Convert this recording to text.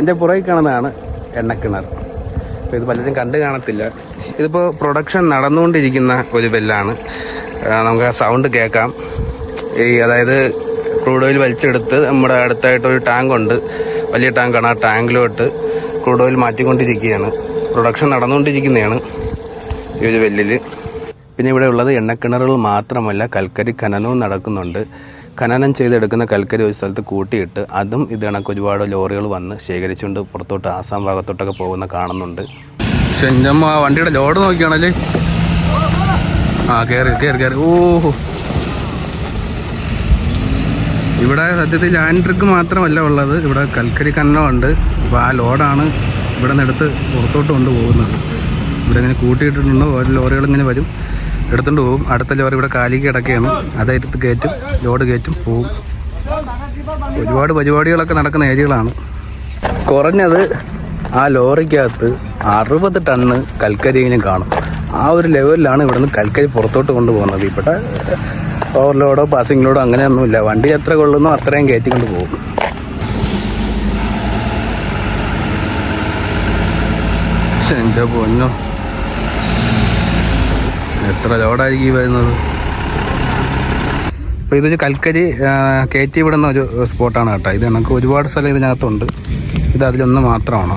എന്റെ പുറകിൽ കാണുന്നതാണ് എണ്ണക്കിണർ. അപ്പോൾ ഇത് പലരും കണ്ടു കാണത്തില്ല. ഇതിപ്പോൾ പ്രൊഡക്ഷൻ നടന്നുകൊണ്ടിരിക്കുന്ന ഒരു വെല്ലാണ് നമുക്ക് ആ സൗണ്ട് കേൾക്കാം. ഈ അതായത് ക്രൂഡ് ഓയിൽ വലിച്ചെടുത്ത് നമ്മുടെ അടുത്തായിട്ടൊരു ടാങ്ക് ഉണ്ട്. വലിയ ടാങ്കാണ് ആ ടാങ്കിലോട്ട് ക്രൂഡ് ഓയിൽ മാറ്റിക്കൊണ്ടിരിക്കുകയാണ്. പ്രൊഡക്ഷൻ നടന്നുകൊണ്ടിരിക്കുന്നതാണ് ഈ ഒരു വെല്ലിൽ പിന്നെ ഇവിടെ ഉള്ളത് എണ്ണക്കിണറുകൾ മാത്രമല്ല കൽക്കരി ഖനനവും നടക്കുന്നുണ്ട്. ഖനനം ചെയ്തെടുക്കുന്ന കൽക്കരി ഒരു സ്ഥലത്ത് കൂട്ടിയിട്ട് അതും ഇത് കണക്ക് ഒരുപാട് ലോറികൾ വന്ന് ശേഖരിച്ചുകൊണ്ട് പുറത്തോട്ട് ആസാം ഭാഗത്തോട്ടൊക്കെ പോകുന്ന കാണുന്നുണ്ട്. ആ വണ്ടിയുടെ ലോഡ് നോക്കിയാണല്ലേ? ആ കയറി കയറി കയറി ഓഹോ. ഇവിടെ സത്യത്തിൽ ലാൻഡ് ട്രിക്ക് മാത്രമല്ല ഉള്ളത്. ഇവിടെ കൽക്കരി ഖനനമുണ്ട്. അപ്പോൾ ആ ലോഡാണ് ഇവിടെ നിന്നെടുത്ത് പുറത്തോട്ട് കൊണ്ടുപോകുന്നത്. ഇവിടെ ഇങ്ങനെ കൂട്ടിയിട്ടിട്ടുണ്ട്. ഓരോ ലോറികൾ ഇങ്ങനെ വരും. എടുത്തുകൊണ്ട് പോകും അടുത്ത ലോറി ഇവിടെ കാലിക്ക് കിടക്കുകയാണ്. അതായിട്ട് കയറ്റും ലോഡ് കയറ്റും പോവും. ഒരുപാട് പരിപാടികളൊക്കെ നടക്കുന്ന ഏരിയകളാണ്. കുറഞ്ഞത് ആ ലോറിക്കകത്ത് അറുപത് ടണ്ണ് കൽക്കരിയെങ്കിലും കാണും. ആ ഒരു ലെവലിലാണ് ഇവിടുന്ന് കൽക്കരി പുറത്തോട്ട് കൊണ്ടുപോകുന്നത്. ഇവിടെ ഓവർലോഡോ പാസിംഗ് ലോഡോ അങ്ങനെയൊന്നുമില്ല. വണ്ടി എത്ര കൊള്ളുന്നോ അത്രയും കയറ്റിക്കൊണ്ട് പോകും. പക്ഷെ എന്റെ പൊന്നോ. എത്ര ലോഡായിരിക്കും ഈ വരുന്നത്? അപ്പോൾ ഇതൊരു കൽക്കരി കയറ്റി വിടുന്ന ഒരു സ്പോട്ടാണ് കേട്ടോ. ഇത് നമുക്ക് ഒരുപാട് സ്ഥലം ഇതിനകത്തുണ്ട്. ഇത് അതിലൊന്ന് മാത്രമാണ്.